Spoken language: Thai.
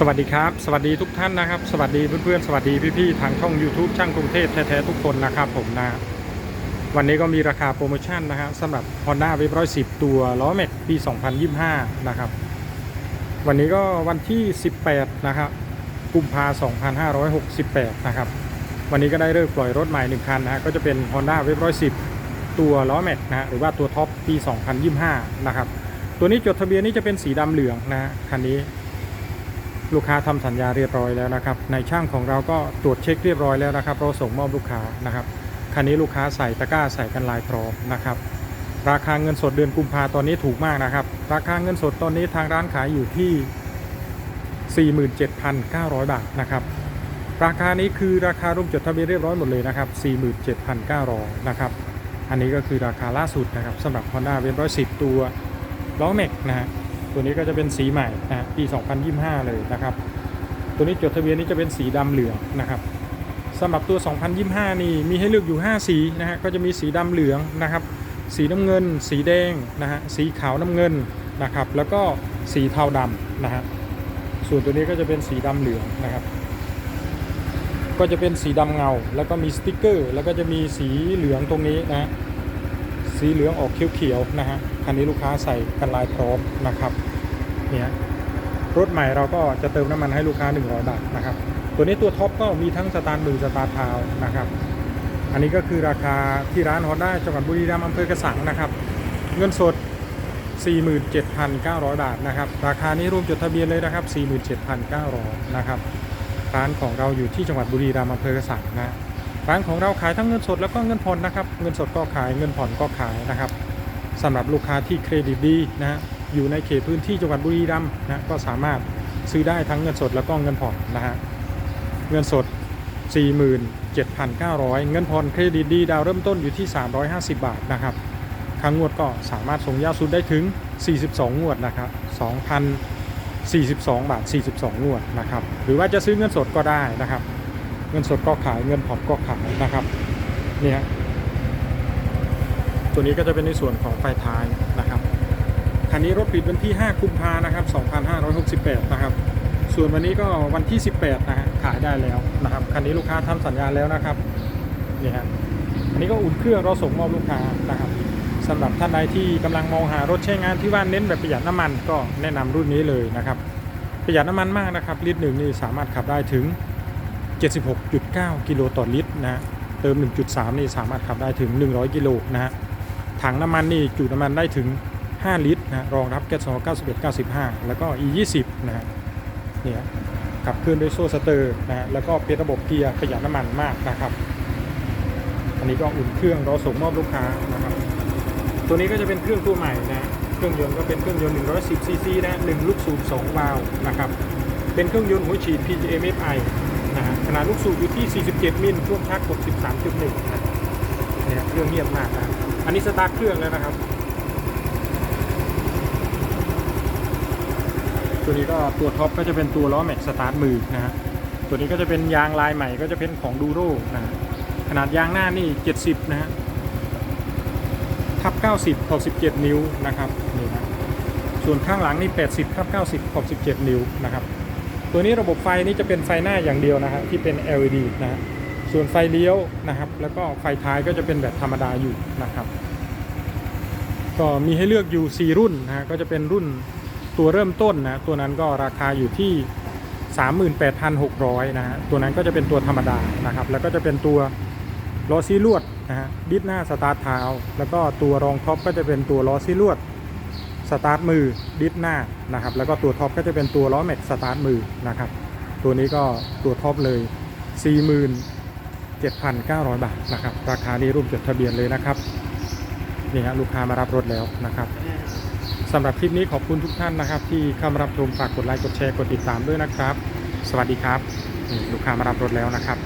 สวัสดีครับ สวัสดีทุกท่านนะครับ สวัสดีเพื่อนๆ สวัสดีพี่ๆ ทางช่อง YouTube ช่างกรุงเทพแท้ๆทุกคนนะครับผมนะ วันนี้ก็มีราคาโปรโมชั่นนะฮะสำหรับ Honda w a v 110 ตัวล้อแม็กปี 2025 นะครับ วันนี้ก็วันที่ 18 นะครับกุมภา2568 นะครับ วันนี้ก็ได้เลิกปล่อยรถใหม่ 1 คันนะฮะก็จะเป็น Honda w a v 110 ตัวล้อแม็กนะฮะหรือว่าตัวท็อปปี 2025 นะครับ ตัวนี้จดทะเบียนนี้จะเป็นสีดำเหลืองนะฮะคันนี้ ลูกค้าทำสัญญาเรียบร้อยแล้วนะครับในช่างของเราก็ตรวจเช็คเรียบร้อยแล้วนะครับ เราส่งมอบลูกค้านะครับคันนี้ลูกค้าใส่ตะกร้าใส่กันลายพร้อมนะครับราคาเงินสดเดือนกุมภาตอนนี้ถูกมากนะครับ ราคาเงินสดตอนนี้ทางร้านขายอยู่ที่ 47,900 บาทนะครับราคานี้คือราคาร่วมจดทะเบียนเรียบร้อยหมดเลยนะครับ 47,900 นะครับ อันนี้ก็คือราคาล่าสุดนะครับสำหรับ Honda w a v 110 ตัวล้อแม็กนะฮะ ตัวนี้ก็จะเป็นสีใหม่นะปี 2025 เลยนะครับ ตัวนี้จดทะเบียนนี้จะเป็นสีดำเหลืองนะครับสำหรับตัว 2025 นี่มีให้เลือกอยู่ 5 สีนะฮะก็จะมีสีดำเหลืองนะครับ สีน้ำเงิน สีแดงนะฮะสีขาวน้ำเงินนะครับ แล้วก็สีเทาดำนะฮะส่วนตัวนี้ก็จะเป็นสีดำเหลืองนะครับ ก็จะเป็นสีดำเงา แล้วก็มีสติกเกอร์ แล้วก็จะมีสีเหลืองตรงนี้นะฮะ สีเหลืองออกเขียวๆนะฮะคันนี้ลูกค้าใส่กันลายพร้อมนะครับเนี่ยรถใหม่เราก็จะเติมน้ำมันให้ลูกค้า 100 บาทนะครับ ตัวนี้ตัวท็อปก็มีทั้งสตาร์ทมือสตาร์ทเท้านะครับ อันนี้ก็คือราคาที่ร้านฮอนด้าจังหวัดบุรีรัมย์อำเภอกระสังนะครับ เงินสด 47,900 บาทนะครับ ราคานี้รวมจดทะเบียนเลยนะครับ 47,900นะครับ ร้านของเราอยู่ที่จังหวัดบุรีรัมย์อำเภอกระสังนะ ร้านของเราขายทั้งเงินสดแล้วก็เงินผ่อนนะครับ เงินสดก็ขายเงินผ่อนก็ขายนะครับสำหรับลูกค้าที่เครดิตดีนะฮะอยู่ในเขตพื้นที่จังหวัดบุรีรัมย์นะก็สามารถซื้อได้ทั้งเงินสดแล้วก็เงินผ่อนนะฮะเงินสด 47,900 เงินผ่อนเครดิตดีดาวเริ่มต้นอยู่ที่ 350 บาทนะครับครั้งงวดก็สามารถส่งยาวสุดได้ถึง 42 งวดนะครับ 2,042 บาท 42 งวดนะครับ หรือว่าจะซื้อเงินสดก็ได้นะครับ เงินสดก็ขายเงินผ่อนก็ขายนะครับนี่ยตัวนี้ก็จะเป็นในส่วนของไฟท้ายนะครับคันนี้รถปิดวันที่ 5 กุมภานะครับ 2568 นะครับ ส่วนวันนี้ก็วันที่ 18 นะฮะขายได้แล้วนะครับคันนี้ลูกค้าทำสัญญาแล้วนะครับนี่ฮะอันนี้ก็อุ่นเครื่องเราส่งมอบลูกค้านะครับสำหรับท่านใดที่กำลังมองหารถใช้งานที่ว่าเน้นแบบประหยัดน้ำมันก็แนะนำรุ่นนี้เลยนะครับประหยัดน้ำมันมากนะครับลิตรหนึ่งนี่สามารถขับได้ถึง 76.9 กิโลต่อลิตรนะเติม 1.3 นี่สามารถขับได้ถึง 100 กิโลนะฮะถังน้ำมันนี่จุน้ำมันได้ถึง 5 ลิตรนะรองรับแก๊ส291 95 แล้วก็ E20 นะฮะเนี่ยขับเคลื่อนด้วยโซ่สเตอร์นะฮะแล้วก็เป็นระบบเกียร์ประหยัดน้ำมันมากนะครับ อันนี้ก็อุ่นเครื่องรอส่งมอบลูกค้านะครับ ตัวนี้ก็จะเป็นเครื่องตัวใหม่นะเครื่องยนต์ก็เป็นเครื่องยนต์ 110 ซีซีนะ1ลูกสูบ2วาล์วนะครับเป็นเครื่องยนต์หัวฉีด PGMFI ขนาดลูกสูบอยู่ที่ 47 มิลช่วงชักกด13.1นะเนี่ยเครื่องเงียบมากนะอันนี้สตาร์ทเครื่องแล้วนะครับ ตัวนี้ก็ตัวท็อปก็จะเป็นตัวล้อแม็กสตาร์ทมือนะฮะตัวนี้ก็จะเป็นยางลายใหม่ก็จะเป็นของดูโรนะฮะขนาดยางหน้านี่ 70 นะฮะทับ 90 ขอบ 17 นิ้วนะครับนี่นะส่วนข้างหลังนี่ 80ทับ 90 ขอบ 17 นิ้วนะครับ ตัวนี้ระบบไฟนี่จะเป็นไฟหน้าอย่างเดียวนะฮะที่เป็น LED นะฮะส่วนไฟเลี้ยวนะครับ แล้วก็ไฟท้ายก็จะเป็นแบบธรรมดาอยู่นะครับ ก็มีให้เลือกอยู่ 4 รุ่นนะฮะก็จะเป็นรุ่นตัวเริ่มต้นนะตัวนั้นก็ราคาอยู่ที่ 38,600นะฮะตัวนั้นก็จะเป็นตัวธรรมดานะครับ แล้วก็จะเป็นตัวล้อซีลวดนะฮะดิสหน้าสตาร์ทเท้าแล้วก็ตัวรองท็อปก็จะเป็นตัวล้อซีลวด สตาร์ทมือดิสหน้านะครับ แล้วก็ตัวท็อปก็จะเป็นตัวล้อแม็กสตาร์ทมือนะครับ ตัวนี้ก็ตัวท็อปเลย 47,900 บาทนะครับ ราคานี้ร่วมจดทะเบียนเลยนะครับนี่ฮะลูกค้ามารับรถแล้วนะครับสำหรับคลิปนี้ขอบคุณทุกท่านนะครับ ที่เข้ามารับชมฝากกดไลค์กดแชร์กดติดตามด้วยนะครับ สวัสดีครับนี่ลูกค้ามารับรถแล้วนะครับ